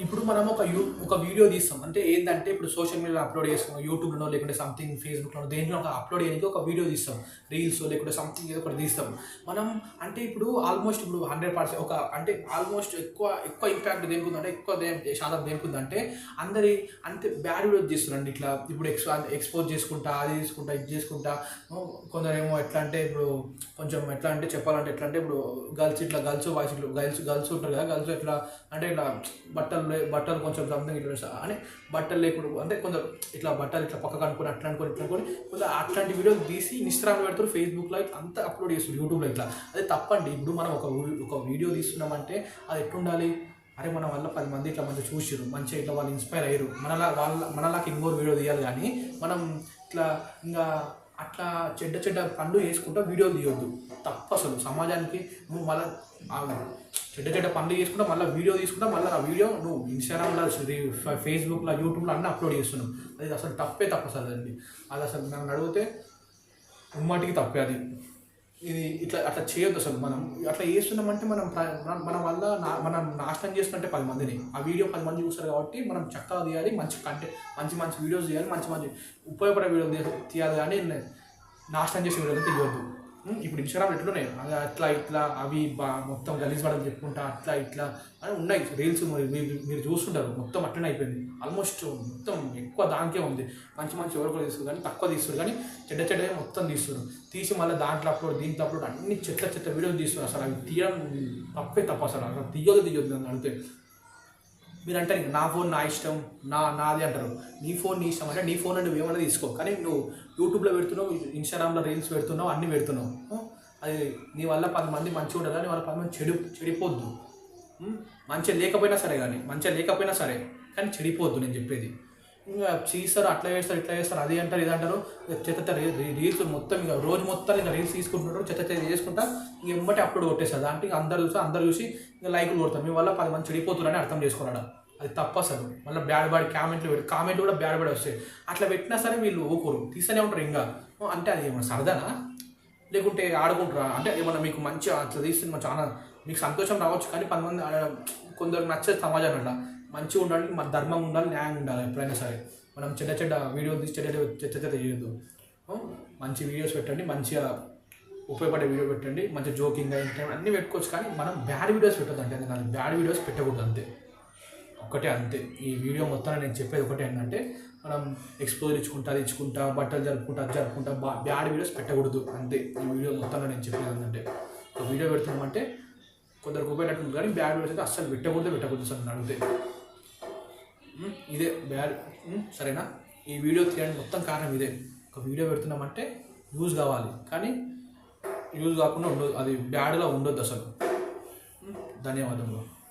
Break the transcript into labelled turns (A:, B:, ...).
A: ఇప్పుడు మనం ఒక యూ ఒక వీడియో తీస్తాం. అంటే ఏంటంటే ఇప్పుడు సోషల్ మీడియాలో అప్లోడ్ చేస్తాం. యూట్యూబ్లో లేకుంటే సంథింగ్ ఫేస్బుక్లో దేంట్లో ఒక అప్లోడ్ చేయడానికి ఒక వీడియో తీస్తాం. రీల్స్ లేకుంటే సంథింగ్ ఏదో ఒకటి తీస్తాం. మనం అంటే ఇప్పుడు ఆల్మోస్ట్ ఇప్పుడు హండ్రెడ్ పర్సెంట్ ఒక అంటే ఆల్మోస్ట్ ఎక్కువ ఎక్కువ ఇంపాక్ట్ దేనికి అంటే ఎక్కువ శాతం దేనికి అందరి అంతే బ్యాడ్ వీడియోస్ తీస్తున్నారండి ఇట్లా. ఇప్పుడు ఎక్స్ ఎక్స్పోజ్ చేసుకుంటా అది తీసుకుంటా ఇది చేసుకుంటా. కొందరేమో ఎట్లా అంటే ఇప్పుడు కొంచెం ఎట్లా అంటే చెప్పాలంటే ఎట్లా అంటే ఇప్పుడు గర్ల్స్ ఇట్లా గర్ల్స్ బాయ్స్ ఇట్లా గర్ల్స్ గర్ల్స్ ఉంటారు కదా గర్ల్స్ ఇట్లా అంటే ఇట్లా బట్టలు లే- బట్టలు కొంచెం సంథింగ్ ఇట్లా అని బట్టలు లేకుండా అంటే కొందరు ఇట్లా బట్టలు ఇట్లా పక్కకు అనుకుని అట్లా అనుకుని ఇట్లా అనుకుని కొంచెం అట్లాంటి వీడియోలు తీసి ఇన్స్టాగ్రామ్ పెడతారు ఫేస్బుక్లో అయితే అంతా అప్లోడ్ చేస్తారు యూట్యూబ్లో ఇట్లా. అదే తప్పండి. ఇప్పుడు మనం ఒక ఒక వీడియో తీస్తున్నామంటే అది ఎట్లుండాలి? అరే మన వల్ల పది మంది ఇట్లా మంచిగా చూసిరు మంచిగా ఇట్లా వాళ్ళు ఇన్స్పైర్ అయ్యారు మనలా వాళ్ళ మనలాగా ఇంకోరు వీడియో తీయాలి కానీ మనం ఇట్లా ఇంకా అట్లా చెడ్డ చెడ్డ పండు వేసుకుంటా వీడియోలు తీయొద్దు. తప్పు అసలు సమాజానికి నువ్వు మళ్ళీ చెడ్డ చెడ్డ పనులు చేసుకుంటా మళ్ళీ వీడియో తీసుకుంటా మళ్ళీ ఆ వీడియో నువ్వు ఇన్స్టాగ్రామ్లో ఫేస్బుక్లో యూట్యూబ్లో అన్నీ అప్లోడ్ చేస్తున్నావు. అది అసలు తప్పే తప్పు అసలు అది. అది అసలు నన్ను అడిగితే ఉమ్మాటికి తప్పే అది. ఇది ఇట్లా అట్లా చేయొద్దు అసలు మనం. అట్లా చేస్తున్నామంటే మనం మన- వల్ల నా మనం నాశనం చేస్తుంటే పది మందిని. ఆ వీడియో పది మంది చూస్తారు కాబట్టి మనం చక్కగా తీయాలి మంచి కంటెంట్ మంచి మంచి వీడియోస్ తీయాలి మంచి మంచి ఉపయోగపడే వీడియోలు తీయాలి కానీ నాశనం చేసే వీడియోలు తీయొద్దు. ఇప్పుడు ఇన్స్టాగ్రామ్ ఎట్లున్నాయి? అది అట్లా ఇట్లా అవి బా మొత్తం గలీజ్ పడని చెప్పుకుంటా అట్లా ఇట్లా అని ఉన్నాయి. రీల్స్ మీరు మీరు- మీరు చూస్తుంటారు. మొత్తం అట్లనే అయిపోయింది. ఆల్మోస్ట్ మొత్తం ఎక్కువ దానికే ఉంది. మంచి మంచి ఎవరు కూడా తీసుకురు కానీ తక్కువ తీస్తారు. కానీ చెడ్డ చెడ్డ మొత్తం తీస్తారు. తీసి మళ్ళీ దాంట్లో అప్లోడ్ దీంట్లో అప్లోడ్ అన్ని చెత్త చెత్త వీడియోలు తీస్తున్నారు అసలు అవి తీయడం తప్పే తప్ప. అసలు అసలు తీయదు తీయొద్దు అని అడిగితే మీరు అంటారు నా ఫోన్ నా ఇష్టం నా నాది అంటారు. నీ ఫోన్ నీ ఇష్టం అంటే నీ ఫోన్ అంటే నువ్వు ఏమైనా తీసుకో. కానీ నువ్వు యూట్యూబ్లో పెడుతున్నావు ఇన్స్టాగ్రామ్లో రీల్స్ పెడుతున్నావు అన్నీ పెడుతున్నావు. అది నీ వల్ల పది మంది మంచిగా ఉండదు నీ వల్ల పది మంది చెడు చెడిపోద్దు. మంచిగా లేకపోయినా సరే కానీ మంచిగా లేకపోయినా సరే కానీ చెడిపోద్దు నేను చెప్పేది. ఇంకా చేస్తారు అట్లా చేస్తారు ఇట్లా చేస్తారు అది అంటారు ఇది అంటారు. చెత్త రీల్స్ మొత్తం ఇక రోజు మొత్తం ఇంకా రీల్స్ తీసుకుంటున్నారు చెత్త చెత్త చేసుకుంటా ఇంక ఎమ్మటి అప్లోడ్ కొట్టేస్తారు. దాంట్లో అందరు చూసి అందరు చూసి ఇంకా లైకులు కొడతారు. మీ వల్ల పది మంది చెడిపోతున్నారని అర్థం చేసుకున్నాడు అది తప్ప అసలు. మళ్ళీ బ్యాడ్ బ్యాడ్ కామెంట్లు పెట్టి కామెంట్లు కూడా బ్యాడ్ బ్యాడ్ వస్తాయి. అట్లా పెట్టినా సరే వీళ్ళు ఊకోరు. తీస్తూనే ఉంటారు ఇంకా. అంటే అది ఏమన్నా సరదానా? లేకుంటే ఆడుకుంటారా? అంటే ఏమన్నా మీకు మంచి అట్లా తీస్తుంది చాలా మీకు సంతోషం రావచ్చు. కానీ పది మంది కొందరు నచ్చే సమాజం అట్లా. మంచిగా ఉండాలి మన ధర్మం ఉండాలి న్యాయం ఉండాలి ఎప్పుడైనా సరే. మనం చెడ్డ చెడ్డ వీడియోలు తీసి చెడ్డ చెడ్డ చెత్త చేయొద్దు. మంచి వీడియోస్ పెట్టండి మంచిగా ఉపయోగపడే వీడియో పెట్టండి మంచి జోకింగ్ ఎంటర్టైన్మెంట్ అన్నీ పెట్టుకోవచ్చు కానీ మనం బ్యాడ్ వీడియోస్ పెట్టద్దు అంటే ఎందుకంటే బ్యాడ్ వీడియోస్ పెట్టకూడదు అంతే. ఒకటే అంతే. ఈ వీడియో మొత్తం నేను చెప్పేది ఒకటే ఏంటంటే మనం ఎక్స్పోజర్ ఇచ్చుకుంటా ఇచ్చుకుంటా బట్టలు జరుపుకుంటా అది జరుపుకుంటా బా బ్యాడ్ వీడియోస్ పెట్టకూడదు అంతే. ఈ వీడియో మొత్తంలో నేను చెప్పేది ఏంటంటే ఒక వీడియో పెడుతున్నామంటే కొందరికి ఉపయోగపడుతుంది కానీ బ్యాడ్ వీడియోస్ అయితే అస్సలు పెట్టకూడదు పెట్టకూడదు సార్ నన్ను అడిగితే. ఇదే బ్యాడ్. సరేనా? ఈ వీడియో తీయడానికి మొత్తం కారణం ఇదే. ఒక వీడియో పెడుతున్నామంటే యూజ్ కావాలి. కానీ యూజ్ కాకుండా ఉండదు. అది బ్యాడ్గా ఉండొద్దు అసలు. ధన్యవాదములు.